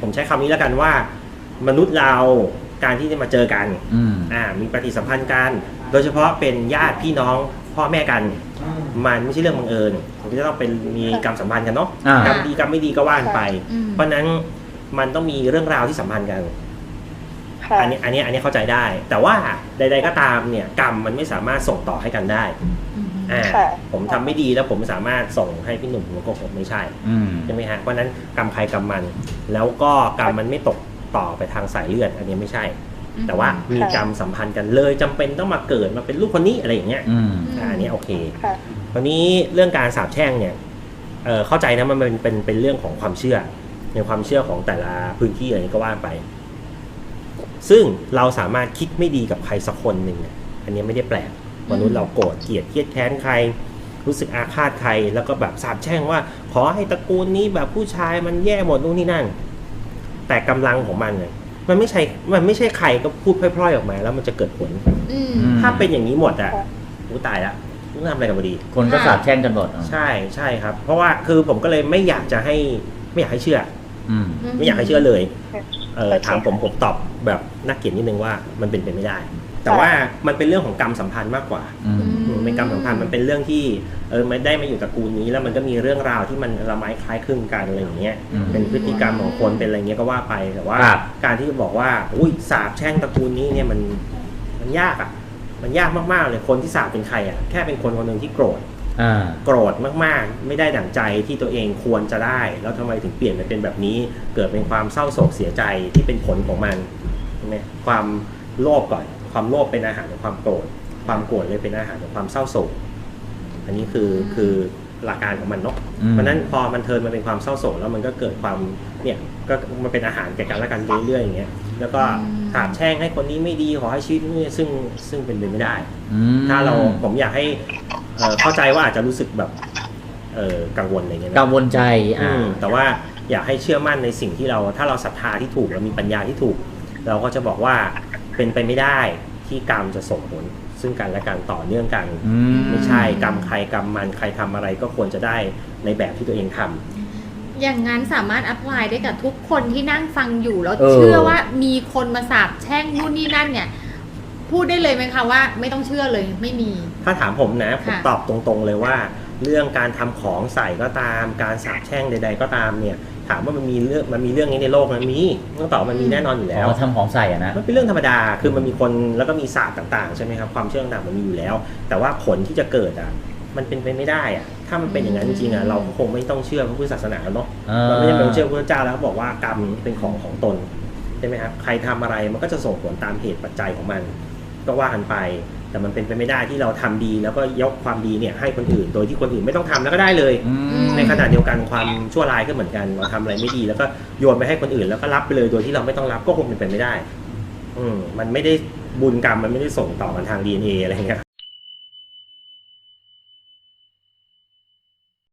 ผมใช้คำนี้แล้วกันว่า มนุษย์เราการที่จะมาเจอกันอืม อ่ามีปฏิสัมพันธ์กัน โดยเฉพาะเป็นญาติพี่น้องพ่อแม่กัน มันไม่ใช่เรื่องบังเอิญมันก็จะต้องเป็นมีกรรมสัมพันธ์กันเนาะอ่ากรรมดีกรรมไม่ดีก็ว่านไป อืม เพราะฉะนั้นมันต้องมีเรื่องราวที่สัมพันธ์กัน ค่ะอันนี้อันนี้อันนี้เข้าใจได้ แต่ว่าใด ๆก็ตามเนี่ย กรรมมันไม่สามารถส่งต่อให้กันได้ อืม อ่าค่ะผมทำไม่ดีแล้วผมสามารถส่งให้พี่หนุ่มผมก็คงไม่ใช่อืมใช่ไหมฮะเพราะฉะนั้นกรรมใครกรรมมัน แล้วก็กรรมมันไม่ตกต่อไปทางสายเลือด อันนี้ไม่ใช่ แต่ว่ามีกรรมสัมพันธ์กันเลยจำเป็นต้องมาเกิดมาเป็นลูกคนนี้อะไรอย่างเงี้ยอืมอ่าอันนี้โอเคค่ะวันนี้เรื่องการสาบแช่งเนี่ยเอ่อเข้าใจนะมันเป็นเป็นเป็นเรื่องของความเชื่อ ในความเชื่อของแต่ละพื้นที่อะไรนี้ก็ว่าไป ซึ่งเราสามารถคิดไม่ดีกับใครสักคนหนึ่งเนี่ยอันนี้ไม่ได้แปลก มนุษย์เราโกรธเกลียดเครียดแค้นใคร รู้สึกอาฆาตใครแล้วก็แบบสาบแช่งว่า ขอให้ตระกูลนี้แบบผู้ชายมันแย่หมดนู่นนี่นั่น แต่กำลังของมันเนี่ยมันไม่ใช่ มันไม่ใช่ใครก็พูดพร่อยๆออกมา แล้วมันจะเกิดผลอืมอืมถ้าเป็นอย่างนี้หมดอะค่ะกูตายละกูทำอะไรกันพอดี คนก็สาบแช่งกันหมดอะใช่ใช่ครับ เพราะว่าคือผมก็เลยไม่อยากจะให้ไม่อยากให้เชื่ออืมไม่อยากให้เชื่อเลยค่ะเออโอเคถามผมผมตอบแบบนักเกียรตินิดนึงว่ามันเป็นไปไม่ได้ แต่ว่ามันเป็นเรื่องของกรรมสัมพันธ์มากกว่าอืมอืมเป็นกรรมสัมพันธ์มันเป็นเรื่องที่เออมันได้มาอยู่ตระกูลนี้ แล้วมันก็มีเรื่องราวที่มันละไม้คล้ายคลึงกันอะไรอย่างเงี้ยอืมเป็นพฤติกรรมของคนเป็นอะไรเงี้ยก็ว่าไปแต่ว่าครับการที่จะบอกว่าอุ้ยสาบแช่งตระกูลนี้เนี่ยมันมันยากอะมันยากมากๆเลยคนที่สาบเป็นใครอะแค่เป็นคนคนหนึ่งที่โกรธอ่าโกรธมากๆ ไม่ได้ดั่งใจที่ตัวเองควรจะได้ แล้วทำไมถึงเปลี่ยนไปเป็นแบบนี้ เกิดเป็นความเศร้าโศกเสียใจที่เป็นผลของมันใช่ไหมความโลภก่อน ความโลภเป็นอาหารของความโกรธความโกรธเลยเป็นอาหารของความเศร้าโศก อันนี้คือคือหลักการของมันเนาะอืมเพราะฉะนั้นพอมันเทิร์นมาเป็นความเศร้าโศกแล้วมันก็เกิดความเนี่ยก็มันเป็นอาหารแก่กันและกันเรื่อยๆอย่างเงี้ยแล้วก็สาบแช่งให้คนนี้ไม่ดีขอให้ชีวิตนี่ซึ่งซึ่งเป็นไปไม่ได้อืมถ้าเราผมอยากให้เอ่อเข้าใจว่าอาจจะรู้สึกแบบเอ่อกังวลอะไรเงี้ยนะกังวลใจอือ่ามแต่ว่าอยากให้เชื่อมั่นในสิ่งที่เราถ้าเราศรัทธาที่ถูกเรามีปัญญาที่ถูก เราก็จะบอกว่า เป็นไปไม่ได้ที่กรรมจะส่งผลซึ่งกันและกันต่อเนื่องกันอืมไม่ใช่กรรมใครกรรมมันใครทำอะไรก็ควรจะได้ในแบบที่ตัวเองทำอย่างนั้นสามารถอัพพลายได้กับทุกคนที่นั่งฟังอยู่แล้วเออเชื่อว่ามีคนมาสาบแช่งนู่นนี่นั่นเนี่ย พูดได้เลยไหมคะว่า ไม่ต้องเชื่อเลยไม่มี ถ้าถามผมนะผมค่ะตอบตรงๆเลยว่า เรื่องการทำของใส่ก็ตาม การสาบแช่งใด ๆ ก็ตามเนี่ยถามว่ามันมีเรื่องมันมีเรื่องนี้ในโลกมันมีต้องตอบว่ามันมีแน่นอนอยู่แล้วอ๋อทำของใส่อะนะมันเป็นเรื่องธรรมดาคือมันมีคนแล้วก็มีศาสตร์ต่างๆใช่ไหมครับความเชื่อต่างๆมันมีอยู่แล้ว แต่ว่าผลที่จะเกิดอะมันเป็นไปไม่ได้อะถ้ามันเป็นอย่างนั้นจริงๆอะเราคงไม่ต้องเชื่อพระพุทธศาสนาแล้วเนาะอ่าเราไม่จำเป็นต้องเชื่อพระพุทธเจ้าแล้วบอกว่ากรรมเป็นของของตนใช่ไหมครับใครทำอะไรมันก็จะส่งผลตามเหตุปัจจัยของมัน ก็ว่ากันไป แต่มันเป็นไปไม่ได้ที่เราทำดีแล้วก็ยกความดีเนี่ยให้คนอื่น โดยที่คนอื่นไม่ต้องทำแล้วก็ได้เลยอืมในขณะเดียวกันความชั่วร้ายก็เหมือนกันเราทำอะไรไม่ดี แล้วก็โยนไปให้คนอื่น แล้วก็รับไปเลยโดยที่เราไม่ต้องรับก็คงเป็นไปไม่ได้ อืมมันไม่ได้บุญกรรมมันไม่ได้ส่งต่อกันทาง DNA อะไรเงี้ย